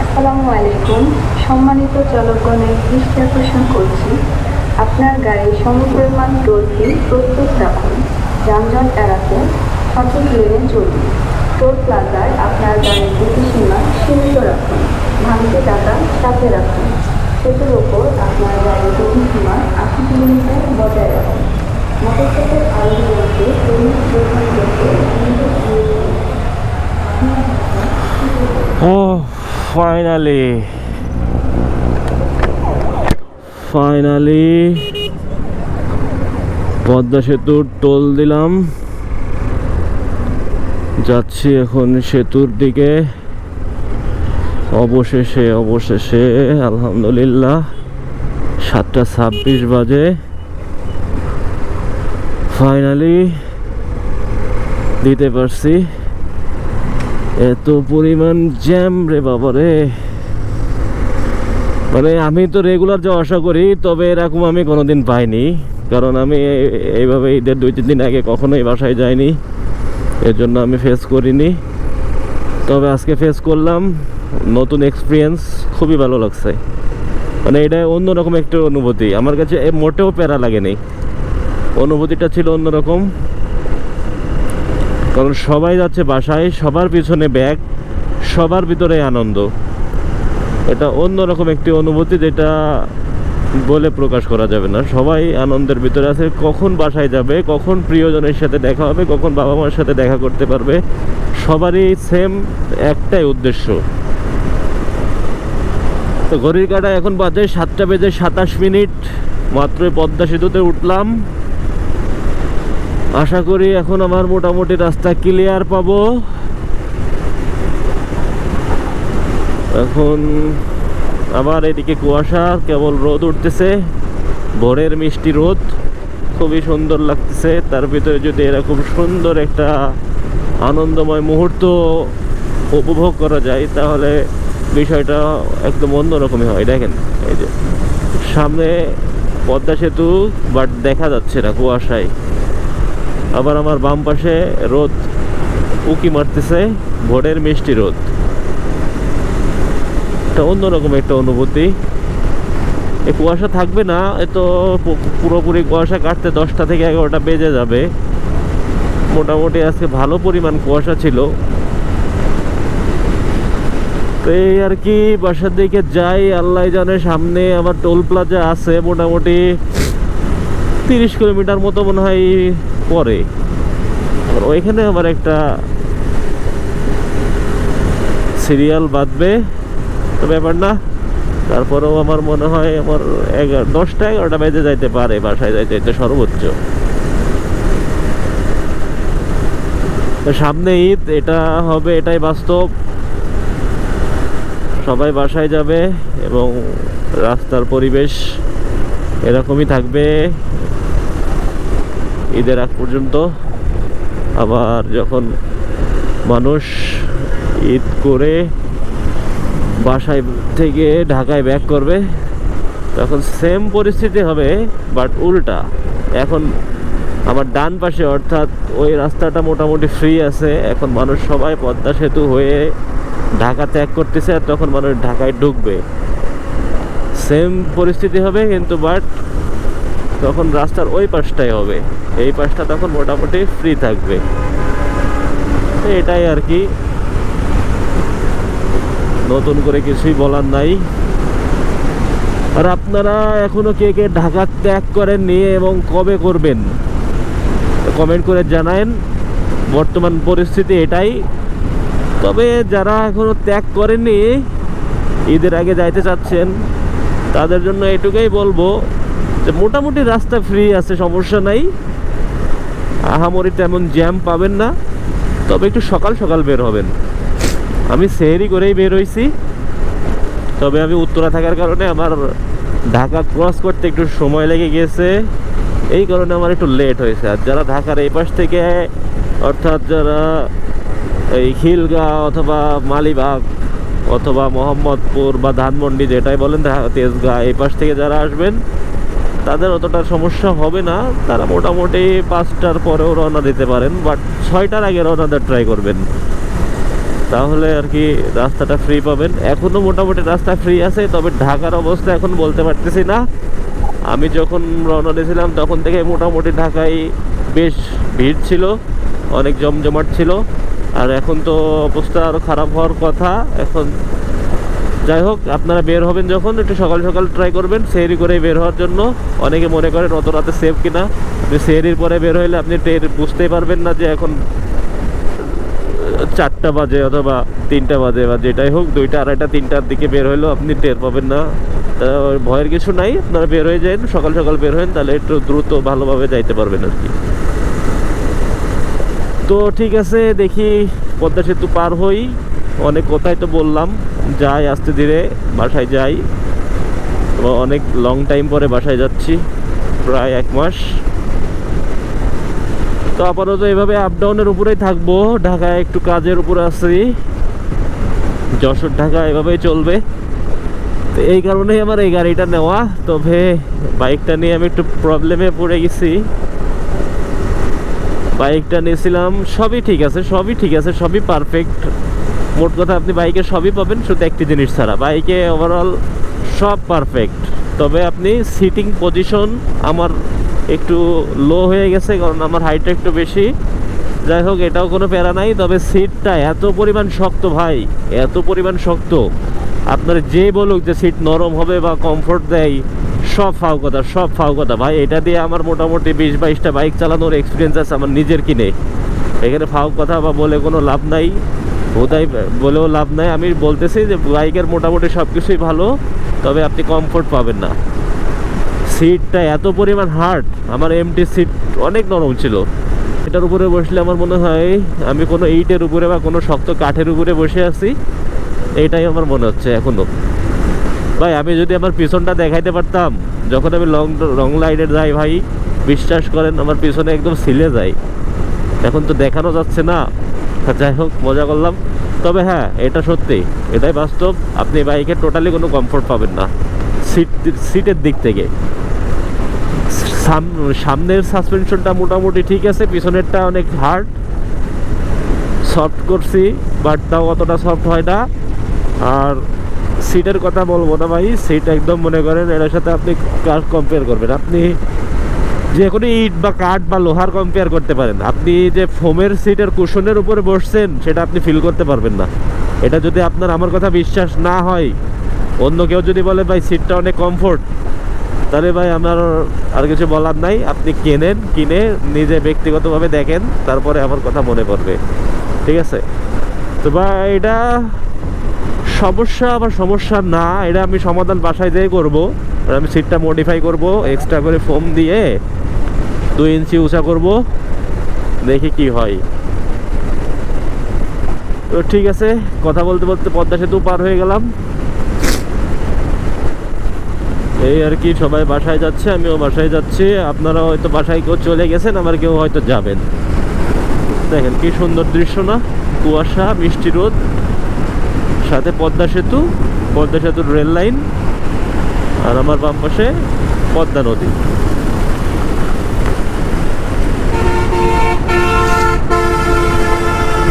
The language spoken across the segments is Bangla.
আসসালামু সম্মানিত চালকগণের দৃষ্টি আকর্ষণ করছি। আপনার গাড়ির সমপরিমাণ টোল ফি প্রস্তুত রাখুন। যানজট এড়াতে সঠিক লেনে চলুন। টোল প্লাজায় আপনার গাড়ির গতিসীমা সীমিত রাখুন। ভাঙতে টাকা সাথে রাখুন। সেতুর ওপর আপনার গাড়ির গতিসীমা আশি কিলোমিটার বজায় রাখুন। মোটরসাইকেল আরোহীদেরকে দৈনিক প্রধান করতে ও ফাইনালি ফাইনালি পদ্মা সেতুর টোল দিলাম। যাচ্ছি এখন সেতুর দিকে। অবশেষে অবশেষে, আলহামদুলিল্লাহ, সাতটা ছাব্বিশ বাজে। ফাইনালি দিতে পারছি। এত পরিমাণ জ্যাম রে বাবা রে। মানে আমি তো রেগুলার যাওয়া আশা করি, তবে এরকম আমি কোনোদিন পাইনি। কারণ আমি এইভাবে ঈদের দুই, তিন দিন আগে কখনোই বাসায় যাইনি। এর জন্য আমি ফেস করিনি। তবে আজকে ফেস করলাম, নতুন এক্সপিরিয়েন্স খুবই ভালো লাগছে। মানে এটা অন্যরকম একটা অনুভূতি। আমার কাছে মোটেও প্যারা লাগেনি। অনুভূতিটা ছিল অন্যরকম। কারণ সবাই যাচ্ছে বাসায়, সবার পিছনে ব্যাগ সবার ভিতরে আনন্দ। এটা অন্যরকম একটি অনুভূতি যেটা বলে প্রকাশ করা যাবে না। সবাই আনন্দের ভিতরে আছে, কখন বাসায় যাবে, কখন প্রিয়জনের সাথে দেখা হবে, কখন বাবা মার সাথে দেখা করতে পারবে, সবারই সেম একটাই উদ্দেশ্য। তো ঘড়ির কাটা এখন বাজে সাতটা বেজে সাতাশ মিনিট, মাত্রই পদ্মা সেতুতে উঠলাম। আশা করি এখন আমার মোটামুটি রাস্তা ক্লিয়ার পাবো। এখন আবার এদিকে কুয়াশা, কেবল রোদ উঠতেছে। ভোরের মিষ্টি রোদ, খুবই সুন্দর লাগতেছে। তার ভিতরে যদি এরকম সুন্দর একটা আনন্দময় মুহূর্ত উপভোগ করা যায়, তাহলে বিষয়টা একদম অন্যরকমই হয়। দেখেন, এই যে সামনে পদ্মা সেতু বাট দেখা যাচ্ছে না কুয়াশায়। আবার আমার বাম পাশে রোদ উকি মারতেছে, ভোরের মিষ্টি রোদ। এটা অন্যরকম একটা অনুভূতি। এই কুয়াশা থাকবে না, এ তো পুরোপুরি কুয়াশা কাটতে দশটা থেকে এগারোটা বেজে যাবে। মোটামুটি আজকে ভালো পরিমাণ কুয়াশা ছিল। তো এই আর কি, বাসার দিকে যাই, আল্লাহ জানে সামনে আমার টোল প্লাজা আছে, মোটামুটি তিরিশ কিলোমিটার মতো মনে হয় পরে। ওইখানে আমার একটা সিরিয়াল বাঁধবে। তো ব্যাপার না। তারপরেও আমার মনে হয় আমার এগারো, দশটা এগারোটা বেজে যাইতে পারে, বাসায় যাইতে যাইতে সর্বোচ্চ। সামনে ঈদ, এটা হবে, এটাই বাস্তব। সবাই বাসায় যাবে এবং রাস্তার পরিবেশ এরকমই থাকবে। ঈদের আগ পর্যন্ত আবার যখন মানুষ ঈদ করে বাসায় থেকে ঢাকায় ব্যাক করবে, তখন সেম পরিস্থিতি হবে বাট উল্টা। এখন আমার ডান পাশে অর্থাৎ ওই রাস্তাটা মোটামুটি ফ্রি আছে, এখন মানুষ সবাই পদ্মা সেতু হয়ে ঢাকা ত্যাগ করতেছে আর তখন মানুষ ঢাকায় ঢুকবে। সেম পরিস্থিতি হবে কিন্তু বাট তখন রাস্তার ওই পাশটাই হবে। এই পাশটা তখন মোটামুটি ফ্রি থাকবে। তো এটাই আর কি। নতুন করে কিছুই বলার নাই। আর আপনারা এখনও কে কে ঢাকা ত্যাগ করেননি এবং কবে করবেন? কমেন্ট করে জানায়েন। বর্তমান পরিস্থিতি এটাই। তবে যারা এখনও ত্যাগ করেননি, ঈদের আগে যাইতে চাচ্ছেন, তাদের জন্য এটুকুই বলব যে মোটামুটি রাস্তা ফ্রি আছে, সমস্যা নাই। আহামরি তেমন জ্যাম পাবেন না। তবে একটু সকাল সকাল বের হবেন। আমি সেহেরি করেই বের হয়েছি তবে আমি উত্তরা থাকার কারণে আমার ঢাকা ক্রস করতে একটু সময় লেগে গেছে। এই কারণে আমার একটু লেট হয়েছে। আর যারা ঢাকার এই পাশ থেকে, অর্থাৎ যারা এই খিলগা অথবা মালিবাগ অথবা মোহাম্মদপুর বা ধানমন্ডি যেটাই বলেন তেজগাঁ এই পাশ থেকে যারা আসবেন তাদের অতটা সমস্যা হবে না। তারা মোটামুটি পাঁচটার পরেও রওনা দিতে পারেন বাট ছয়টার আগে রওনা দেওয়ার ট্রাই করবেন। তাহলে আর কি রাস্তাটা ফ্রি পাবেন। এখনও মোটামুটি রাস্তা ফ্রি আছে, তবে ঢাকার অবস্থা এখন বলতে পারতেছি না। আমি যখন রওনা দিয়েছিলাম, তখন থেকে মোটামুটি ঢাকায় বেশ ভিড় ছিল, অনেক জমজমাট ছিল। আর এখন তো অবস্থা আরও খারাপ হওয়ার কথা। এখন যাই হোক, আপনারা বের হবেন যখন, একটু সকাল সকাল ট্রাই করবেন সেহরি করে বের হওয়ার জন্য। অনেকে মনে করেন অত রাতে সেফ কিনা। আপনি সেহরির পরে বের হইলে আপনি টের বুঝতেই পারবেন না যে এখন, চারটা বাজে অথবা তিনটা বাজে বা যেটাই হোক, দুইটা, আড়াইটা, তিনটার দিকে বের হইলেও আপনি টের পাবেন না। ভয়ের কিছু নাই, আপনারা বের হয়ে যান, সকাল সকাল বের হন, তাহলে একটু দ্রুত ভালোভাবে যাইতে পারবেন আর কি। তো ঠিক আছে, দেখি পদ্মা সেতু পার হই। অনেক কথাই তো বললাম। যাই, আস্তে ধীরে বাসায় যাই। অনেক লং টাইম পরে বাসায় যাচ্ছি, প্রায় এক মাস। তো আপাতত এভাবে আপ ডাউনের উপরেই থাকব। ঢাকায় একটু কাজের উপরে আছি। যশোর, ঢাকা এভাবেই চলবে। তো এই কারণেই আমার এই গাড়িটা নেওয়া। তবে বাইকটা নিয়ে আমি একটু প্রবলেমে পড়ে গেছি। বাইকটা নিয়েছিলাম, সবই ঠিক আছে, সবই ঠিক আছে, সবই পারফেক্ট মোট কথা আপনি বাইকে সবই পাবেন, শুধু একটি জিনিস ছাড়া। বাইকে ওভারঅল সব পারফেক্ট তবে আপনি সিটিং পজিশন আমার একটু লো হয়ে গেছে, কারণ আমার হাইটটা একটু বেশি। যাই হোক, এটাও কোনো প্যারা নাই, তবে সিটটা এত পরিমাণ শক্ত ভাই, এত পরিমাণ শক্ত। আপনার যে বলুক যে সিট নরম হবে বা কমফোর্ট দেয়, সব ফাও কথা, সব ফাও কথা। ভাই, এটা দিয়ে আমার মোটামুটি বিশ বাইশটা বাইক চালানোর এক্সপিরিয়েন্স আছে আমার নিজের কিনে। এখানে ফাও কথা বা বলে কোনো লাভ নাই। বোধাই বলেও লাভ নাই। আমি বলতেছি যে বাইকের মোটামুটি সব কিছুই ভালো, তবে আপনি কমফোর্ট পাবেন না। সিটটা এত পরিমাণ হার্ড আমার এমটি সিট অনেক নরম ছিল। এটার উপরে বসলে আমার মনে হয় আমি কোনো ইটের উপরে বা কোনো শক্ত কাঠের উপরে বসে আছি, এটাই আমার মনে হচ্ছে এখনও ভাই, আমি যদি আমার পিছনটা দেখাইতে পারতাম, যখন আমি লং লং লাইনে যাই ভাই, বিশ্বাস করেন আমার পিছনে একদম সিলে যায়। এখন তো দেখানো যাচ্ছে না। যাই হোক, মজা করলাম। তবে হ্যাঁ এটা সত্যি, এটাই বাস্তব। আপনি বাইকে টোটালি কোনো কমফোর্ট পাবেন না। সিট সিটের দিক থেকে। সাম- সামনের সাসপেনশনটা মোটামুটি ঠিক আছে, পিছনেরটা অনেক হার্ড সফট করছি বাট তাও অতটা সফট হয় না। আর সিটের কথা বলব না ভাই সিট একদম মনে করেন, এটার সাথে আপনি কম্পেয়ার করবেন। আপনি যে কোনো ইট বা কাঠ বা লোহার কম্পেয়ার করতে পারেন। আপনি যে ফোমের সিটের কুশনের উপরে বসছেন, সেটা আপনি ফিল করতে পারবেন না। এটা যদি আপনার, আমার কথা বিশ্বাস না হয়, অন্য কেউ যদি বলে, ভাই সিটটা অনেক কমফোর্ট তাহলে ভাই, আমার আর কিছু বলার নাই। আপনি কেনেন, কিনে নিজে ব্যক্তিগতভাবে দেখেন, তারপরে আমার কথা মনে পড়বে। ঠিক আছে? তো ভাই, এটা সমস্যা আবার সমস্যা না, এটা আমি সমাধান বাসায় যেয়ে করব। আমি সিটটা মডিফাই করব এক্সট্রা করে ফোম দিয়ে দুই ইঞ্চি উঁচা করব। দেখি কি হয়। তো ঠিক আছে, কথা বলতে বলতে পদ্মা সেতু পার হয়ে গেলাম। এই আর কি, সবাই বাসায় যাচ্ছে, আমিও বাসায় যাচ্ছি। আপনারা হয়তো বাসায় কেউ চলে গেছেন আমার কেউ হয়তো যাবেন। দেখেন কি সুন্দর দৃশ্য না? কুয়াশা, মিষ্টি রোদ, সাথে পদ্মা সেতু, পদ্মা সেতুর রেল লাইন, আর আমার বাম পাশে পদ্মা নদী।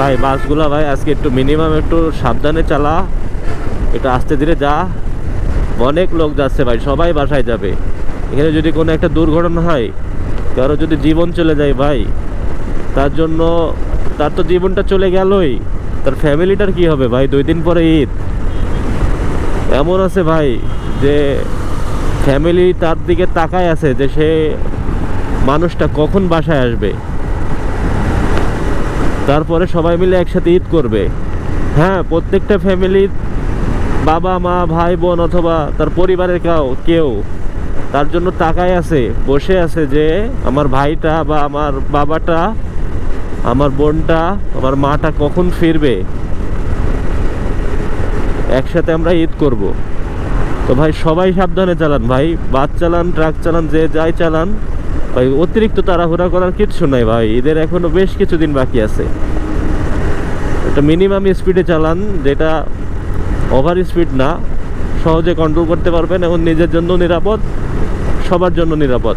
ভাই, বাসগুলা ভাই, আজকে একটু মিনিমাম একটু সাবধানে চালা। একটু আস্তে ধীরে যা। অনেক লোক যাচ্ছে ভাই, সবাই বাসায় যাবে। এখানে যদি কোনো একটা দুর্ঘটনা হয়, কারও যদি জীবন চলে যায় ভাই, তার জন্য তার তো জীবনটা চলে গেলই। তার ফ্যামিলিটার কি হবে ভাই, দুই দিন পরে ঈদ। এমন আছে ভাই, যে ফ্যামিলি তার দিকে তাকায় আছে যে সে মানুষটা কখন বাসায় আসবে। তারপরে সবাই মিলে একসাথে ঈদ করবে। হ্যাঁ প্রত্যেকটা ফ্যামিলির বাবা, মা, ভাই, বোন অথবা তার পরিবারের কাউ, কেউ তার জন্য তাকায় আছে, বসে আছে যে আমার ভাইটা বা আমার বাবাটা, আমার বোনটা, আমার মাটা কখন ফিরবে? একসাথে আমরা ঈদ করব। তো ভাই, সবাই সাবধানে চালান ভাই, বাস চালান, ট্রাক চালান, যে যাই চালান ভাই, অতিরিক্ত তাড়াহুড়া করার কিচ্ছু নাই ভাই। এদের এখনও বেশ কিছুদিন বাকি আছে। একটা মিনিমাম স্পিডে চালান, যেটা ওভার স্পিড না। সহজে কন্ট্রোল করতে পারবেন এবং নিজের জন্য নিরাপদ, সবার জন্য নিরাপদ।